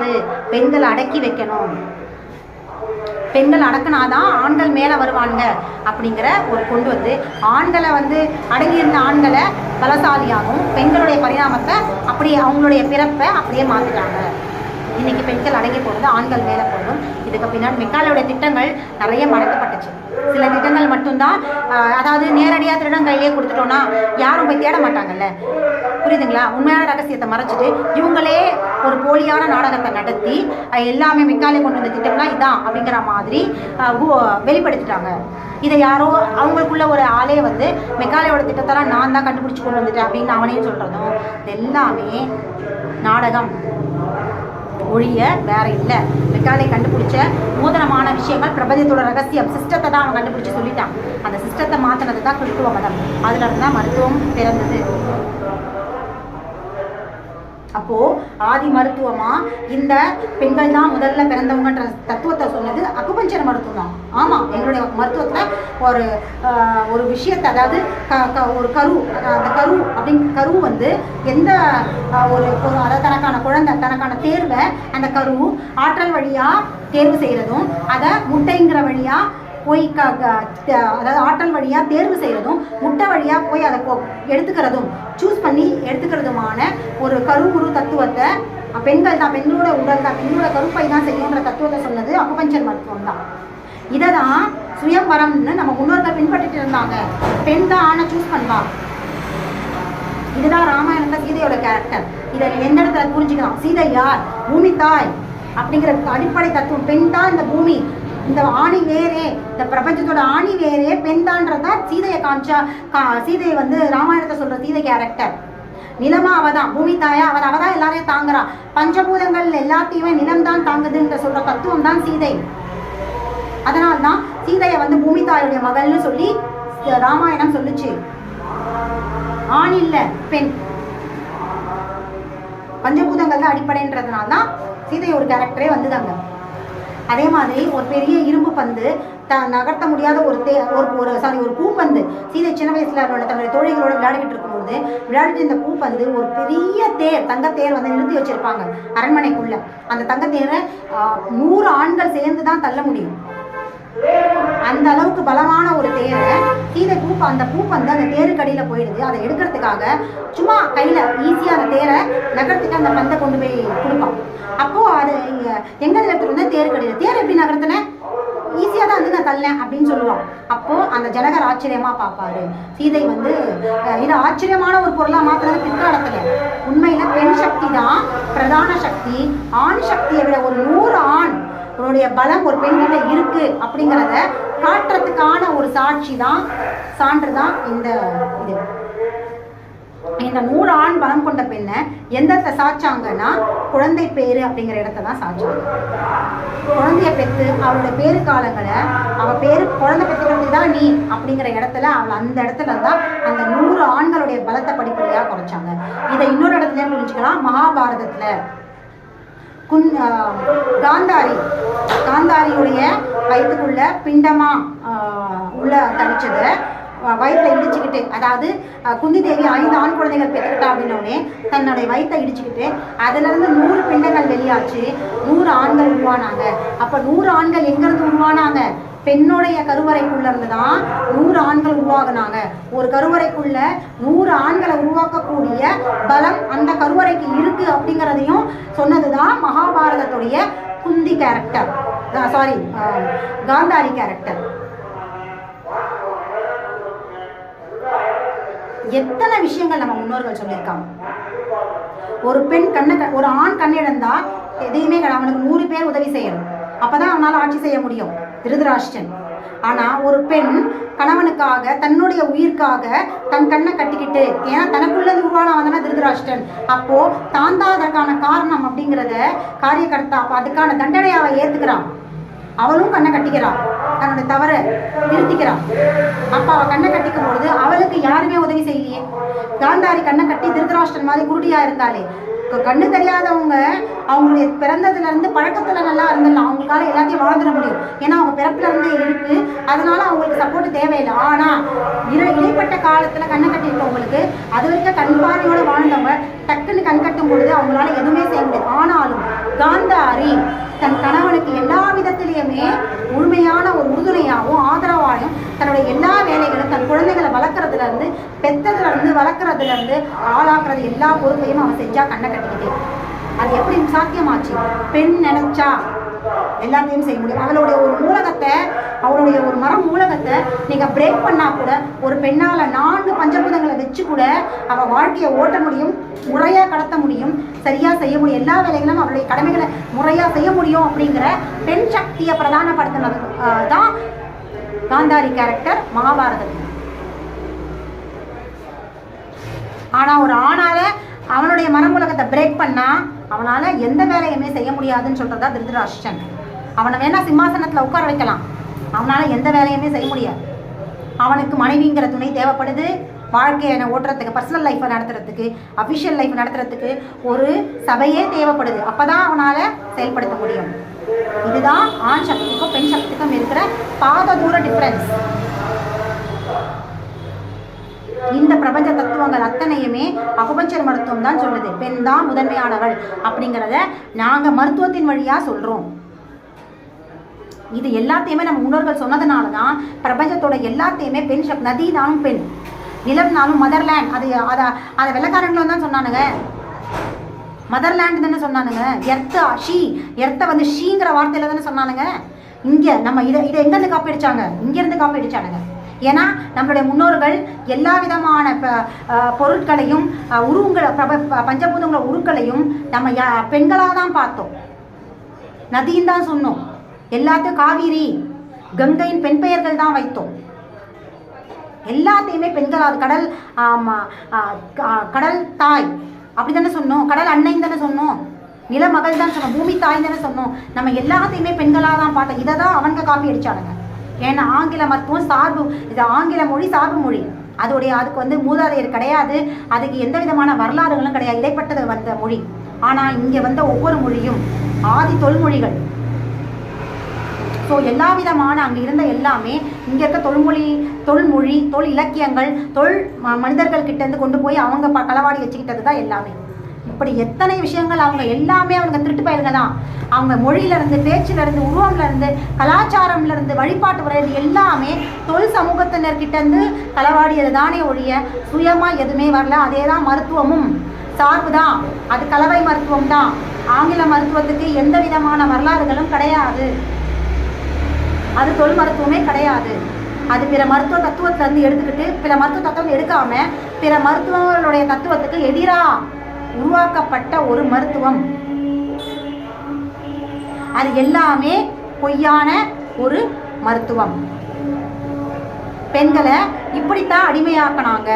கூடாது பெண்கள் அடக்கி வைக்கணும். பெண்கள் அடக்குனாதான் ஆண்கள் மேலே வருவாங்க அப்படிங்கிற ஒரு கொண்டு வந்து ஆண்களை வந்து அடங்கியிருந்த ஆண்களை பலசாலியாகவும் பெண்களுடைய பரிணாமத்தை அப்படியே அவங்களுடைய பிறப்பை அப்படியே மாற்றிட்டாங்க பெண்கள் அடங்கி போகிறது ஆண்கள் மேலே போதும் இதுக்கு பின்னாடி மெக்காலோட திட்டங்கள் நிறைய மறக்கப்பட்டுச்சு. சில திட்டங்கள் மட்டும்தான் அதாவது நேரடியாக திருடம் கையிலேயே கொடுத்துட்டோன்னா யாரும் போய் தேட மாட்டாங்கல்ல? புரியுதுங்களா? உண்மையான ரகசியத்தை மறைச்சிட்டு இவங்களே ஒரு போலியான நாடகத்தை நடத்தி எல்லாமே மெக்காலே கொண்டு வந்த திட்டம்னா இதான் அப்படிங்கிற மாதிரி வெளிப்படுத்திட்டாங்க. இதை யாரோ அவங்களுக்குள்ள ஒரு ஆளே வந்து மெக்காலையோட திட்டத்தெல்லாம் நான் தான் கண்டுபிடிச்சி கொண்டு வந்துட்டேன் அப்படின்னு அவனே சொல்கிறதும் இது எல்லாமே நாடகம். ஒழிய வேற இல்லை. மெக்காலே கண்டுபிடிச்ச நூதனமான விஷயங்கள் பிரபஞ்சத்தோட ரகசியம் சிஸ்டத்தை தான் அவன் கண்டுபிடிச்சு சொல்லிட்டான். அந்த சிஸ்டத்தை மாற்றினது தான் கிறிஸ்துவ மதம். அதுல தான் மருத்துவம் பிறந்தது. அப்போ ஆதி மருத்துவமா? இந்த பெண்கள் தான் முதல்ல பிறந்தவங்கன்ற தத்துவத்தை சொன்னது அக்குபஞ்சர் மருத்துவம். தான் ஆமா எங்களுடைய மருத்துவத்துல ஒரு ஒரு விஷயத்தை அதாவது க- க- ஒரு கரு அந்த கரு அப்படின்னு கரு வந்து எந்த ஒரு ஒரு அதாவது தனக்கான குழந்தை தனக்கான தேர்வை அந்த கரு ஆற்றல் வழியா தேர்வு செய்யறதும் அதை முட்டைங்கிற வழியா போய் க அதாவது ஆற்றல் வழியாக தேர்வு செய்கிறதும் முட்டை வழியாக போய் அதை கொ- எடுத்துக்கிறதும் சூஸ் பண்ணி எடுத்துக்கிறதுமான ஒரு கருகுரு தத்துவத்தை பெண்கள் தான் பெண்களோட உடல் தான் பெண்களோட கருப்பை தான் செய்யுன்ற தத்துவத்தை சொன்னது அக்குபஞ்சர் மருத்துவம் தான். இதை தான் சுயம்பரம்னு நம்ம முன்னோர்கள் பின்பற்றிட்டு இருந்தாங்க. பெண் தான் ஆணை சூஸ் பண்ணலாம் இதுதான் ராமாயணத்தை சீதையோட கேரக்டர் இதை எந்த இடத்துல புரிஞ்சுக்கலாம்? சீதை யார்? பூமி தாய். அப்படிங்கிற அடிப்படை தத்துவம். பெண் தான் இந்த பூமி. இந்த ஆணி வேறே இந்த பிரபஞ்சத்தோட ஆணி வேறே பெண் தான்றதா சீதையை காமிச்சா கா சீதையை வந்து ராமாயணத்தை சொல்ற சீதை கேரக்டர் நிலமா அவதான் பூமி தாயா அவ அவதான் எல்லாரையும் தாங்குறா. பஞ்சபூதங்கள் எல்லாத்தையுமே நிலம் தான் தாங்குதுன்ற சொல்ற தத்துவம் தான் சீதை. அதனால்தான் சீதையை வந்து பூமி தாயுடைய மகள்னு சொல்லி ராமாயணம் சொல்லுச்சு. ஆண் இல்ல பெண். பஞ்சபூதங்கள் தான் அடிப்படைன்றதுனால தான் சீதை ஒரு கேரக்டரே வந்துதாங்க அதே மாதிரி ஒரு பெரிய இரும்பு பந்து த நகர்த்த முடியாத ஒரு தே ஒரு ஒரு சாரி ஒரு பூப்பந்து. சீதை சின்ன வயசில் அவரோட தன்னுடைய தோழிகளோட விளையாடிக்கிட்டு இருக்கும்போது விளையாடிட்டு இந்த பூப்பந்து ஒரு பெரிய தேர் தங்கத்தேர் வந்து நிறுத்தி வச்சுருப்பாங்க அரண்மனைக்குள்ளே. அந்த தங்கத்தேரை நூறு ஆண்கள் சேர்ந்து தான் தள்ள முடியும். அந்த அளவுக்கு பலமான ஒரு தேரை சீதை பூ அந்த பூ வந்து அந்த தேருக்கு அடியில போயிடுது. அதை எடுக்கிறதுக்காக சும்மா கையில ஈஸியா அந்த தேரை நகர்த்திட்டு அந்த பந்தை கொண்டு போய் கொடுப்பான். அப்போ அது இங்க- எங்க எடுத்துட்டு வந்தா தேருக்கு அடியில தேர் எப்படி நகரத்துனேன் ஈஸியாக தான் வந்து நான் தள்ளேன் அப்படின்னு சொல்லுவான். அப்போ அந்த ஜனகர் ஆச்சரியமா பார்ப்பாரு. சீதை வந்து இது ஆச்சரியமான ஒரு பொருளா மாத்துறது பிற்காலத்தில். உண்மையில பெண் சக்தி தான் பிரதான சக்தி. ஆண் சக்தியை விட ஒரு நூறு ஆண் உன்னுடைய பலம் ஒரு பெண்கிட்ட இருக்கு அப்படிங்கிறத காட்டுறதுக்கான ஒரு சாட்சி தான் சான்று தான் இந்த இது. இந்த நூறு ஆண் பலம் கொண்ட பெண்ணை எந்த சாச்சாங்கன்னா குழந்தை பேரு அப்படிங்கிற இடத்த தான் சாச்சாங்க. குழந்தைய பெற்று அவளோட பேரு காலங்களை அவ பேரு குழந்தை பெற்றுக்கிறது தான் நீ அப்படிங்கிற இடத்துல அவள் அந்த இடத்துல தான் அந்த நூறு ஆண்களுடைய பலத்தை படிப்படியாக குறைச்சாங்க. இதை இன்னொரு இடத்துல புரிஞ்சுக்கலாம். மகாபாரதத்துல குன் காந்தாரி. காந்தாரியுடைய வயிற்றுக்குள்ள பிண்டமா உள்ள தடிச்சது வயிற்றை இடிச்சுக்கிட்டு அதாவது குந்தி தேவி ஐந்து ஆண் குழந்தைகள் பெற்றுக்கிட்டா அப்படின்னோடனே தன்னுடைய வயிற்றை இடிச்சுக்கிட்டு அதுலேருந்து நூறு பிண்டங்கள் வெளியாச்சு. நூறு ஆண்கள் உருவானாங்க. அப்போ நூறு ஆண்கள் எங்கிருந்து உருவானாங்க? பெண்ணுடைய கருவறைக்குள்ள இருந்து தான் நூறு ஆண்கள் உருவாகினாங்க. ஒரு கருவறைக்குள்ள நூறு ஆண்களை உருவாக்கக்கூடிய பலம் அந்த கருவறைக்கு இருக்கு அப்படிங்கிறதையும் சொன்னதுதான் மகாபாரதத்துடைய Kunti character sorry Gandhari character எத்தனை விஷயங்கள் நம்ம முன்னோர்கள் சொல்லியிருக்காங்க. ஒரு பெண் கண்ணை ஒரு ஆண் கண்ணிழந்தா எதையுமே அவனுக்கு நூறு பேர் உதவி செய்யணும். அப்பதான் அவனால ஆட்சி செய்ய முடியும். திருதராஷ்டன் ஆனா ஒரு பெண் கணவனுக்காக தன்னுடைய உயிர்க்காக தன் கண்ணை கட்டிக்கிட்டு ஏன்னா தனக்குள்ள உருவானவன் தானே திருதராஷ்டன் அப்போ தான் தான் அதற்கான காரணம் அப்படிங்கிறத காரியகர்த்தா அப்ப அதுக்கான தண்டனை அவ ஏத்துக்கிறான். அவளும் கண்ணை கட்டிக்கிறான். தன்னுடைய தவறை திருத்திக்கிறான் அப்ப அவ கண்ணை கட்டிக்கும் பொழுது அவளுக்கு யாருமே உதவி செய்யலையே. காந்தாரி கண்ணை கட்டி திருதராஷ்டன் மாதிரி குருடியா இருந்தாலே கண்ணு தெரியாதவங்க அவங்களுடைய பிறந்ததுல இருந்து பழக்கத்துல நல்லா இருந்துடலாம். அவங்களுக்கால எல்லாத்தையும் வாழ்ந்துட முடியும். ஏன்னா அவங்க பிறப்புல இருந்து இருக்கு. அதனால அவங்களுக்கு சப்போர்ட் தேவையில்லை. ஆனா இரு இடைப்பட்ட காலத்துல கண்ணை கட்டிருக்கவங்களுக்கு அது வரைக்கும் கண் வாழ்ந்தவங்க டக்குன்னு கண் கட்டும் பொழுது அவங்களால எதுவுமே செய்ய முடியாது. ஆனாலும் காந்த தன் கணவனுக்கு எல்லா விதத்திலையுமே முழுமையான ஒரு உறுதுணையாகவும் ஆதரவாகவும் தன்னுடைய எல்லா வேலைகளும் தன் குழந்தைகளை வளர்க்குறதுல இருந்து பெத்ததுல இருந்து வளர்க்குறதுல இருந்து ஆளாக்குறது எல்லா பொறுப்பையும் அவன் செஞ்சா கண்ணை கட்டிக்கிட்டே. அது எப்படி சாத்தியமாச்சு? பெண் நினைச்சா. எல்லாத்தையும் செய்ய முடியும். அவளுடைய ஒரு மூலகத்தை அவளுடைய ஒரு மரம் மூலகத்தை நீங்க பிரேக் பண்ணா கூட ஒரு பெண்ணால நான்கு பஞ்சபூதங்களை வச்சு கூட அவ வாழ்க்கையை ஓட்ட முடியும் முறையா கடத்த முடியும் சரியா செய்ய முடியும். எல்லா வேலைகளும் அவளுடைய கடமைகளை முறையா செய்ய முடியும் அப்படிங்கிற பெண் சக்தியை பிரதானப்படுத்தினது தான் காந்தாரி கேரக்டர் மகாபாரதத்தில் ஆனா ஒரு ஆணால அவனுடைய மனமுலகத்தை பிரேக் பண்ணா அவனால எந்த வேலையுமே செய்ய முடியாதுன்னு சொல்றதா திருதராஷ்டன் அவனை வேணா சிம்மாசனத்துல உட்கார வைக்கலாம். அவனால எந்த வேலையுமே செய்ய முடியாது. அவனுக்கு மனைவிங்கிற துணை தேவைப்படுது. வாழ்க்கையை ஓட்டுறதுக்கு பர்சனல் லைஃப்பை நடத்துறதுக்கு அஃபிஷியல் லைஃப் நடத்துறதுக்கு ஒரு சபையே தேவைப்படுது. அப்பதான் அவனால செயல்படுத்த முடியும். இதுதான் ஆண் சக்திக்கும் பெண் சக்திக்கும் இருக்கிற பாத தூர டிஃப்ரென்ஸ் இந்த பிரபஞ்ச தத்துவங்கள் அத்தனையுமே அகுபஞ்சர் மருத்துவம் தான் சொல்லுது. பெண் தான் முதன்மையானவள் அப்படிங்கிறத நாங்கள் மருத்துவத்தின் வழியாக சொல்கிறோம் இது எல்லாத்தையுமே நம்ம முன்னோர்கள் சொன்னதுனால தான் பிரபஞ்சத்தோட எல்லாத்தையுமே பெண் சக் நதினாலும் பெண் நிலம்னாலும் மதர்லேண்ட் அது அதை அதை வெள்ளக்காரங்களும் தான் சொன்னானுங்க. மதர்லேண்ட் தானே சொன்னானுங்க. எர்த்தா ஷீ எர்த்த வந்து ஷீங்கிற வார்த்தையில் தானே சொன்னானுங்க. இங்கே நம்ம இதை இதை எங்கேருந்து காப்பி அடித்தாங்க இங்கேருந்து காப்பி அடிச்சானுங்க ஏன்னா நம்மளுடைய முன்னோர்கள் எல்லா விதமான ப- பொருட்களையும் உருவங்களை பிரப ப- பஞ்சபூதங்கள உருக்களையும் நம்ம யா- பெண்களாக தான் பார்த்தோம். நதின்னு தான் சொன்னோம். எல்லாத்தையும் காவிரி கங்கையின் பெண் பெயர்கள் தான் வைத்தோம். எல்லாத்தையுமே பெண்கள் அது கடல் கடல் தாய். அப்படி தானே சொன்னோம். கடல் அன்னைன்னு தானே சொன்னோம். நிலமகள் தான் சொன்னோம். பூமி தாய் தானே சொன்னோம். நம்ம எல்லாத்தையுமே பெண்களாக தான் பார்த்தோம். இதை தான் அவங்க காப்பி அடிச்சானுங்க. ஏன்னா ஆங்கில மருத்துவம் சார்பு இது ஆங்கில மொழி சார்பு மொழி. அதோடைய அதுக்கு வந்து மூதாதையர் கிடையாது. அதுக்கு எந்த விதமான வரலாறுகளும் கிடையாது. இடைப்பட்டது வந்த மொழி. ஆனால் இங்கே வந்த ஒவ்வொரு மொழியும் ஆதி தொல்மொழிகள். ஸோ எல்லா விதமான அங்கே இருந்த எல்லாமே இங்கே இருக்க தொல்மொழி தொல்மொழி தொல் இலக்கியங்கள் தொல் மனிதர்கள் கிட்டேருந்து கொண்டு போய் அவங்க ப களவாடி வச்சுக்கிட்டது தான் எல்லாமே. இப்படி எத்தனை விஷயங்கள் அவங்க எல்லாமே அவங்க திருட்டு பயிலுங்க தான். அவங்க மொழியிலேருந்து பேச்சிலேருந்து உருவம்லேருந்து கலாச்சாரம்லேருந்து வழிபாட்டு முறை எல்லாமே தொல் சமூகத்தினர்கிட்டேருந்து களவாடியது தானே ஒழிய சுயமாக எதுவுமே வரல. அதே தான் மருத்துவமும். சார்பு தான். அது கலவை மருத்துவம் தான். ஆங்கில மருத்துவத்துக்கு எந்த விதமான வரலாறுகளும் கிடையாது. அது தொல் மருத்துவமே கிடையாது. அது பிற மருத்துவ தத்துவத்திலேருந்து எடுத்துக்கிட்டு பிற மருத்துவ தத்துவம் எடுக்காமல் பிற மருத்துவங்களுடைய தத்துவத்துக்கு எதிராக உருவாக்கப்பட்ட ஒரு மருத்துவம். அது எல்லாமே பொய்யான ஒரு மருத்துவம். பெண்களை இப்படித்தான் அடிமையாக்கினாங்க.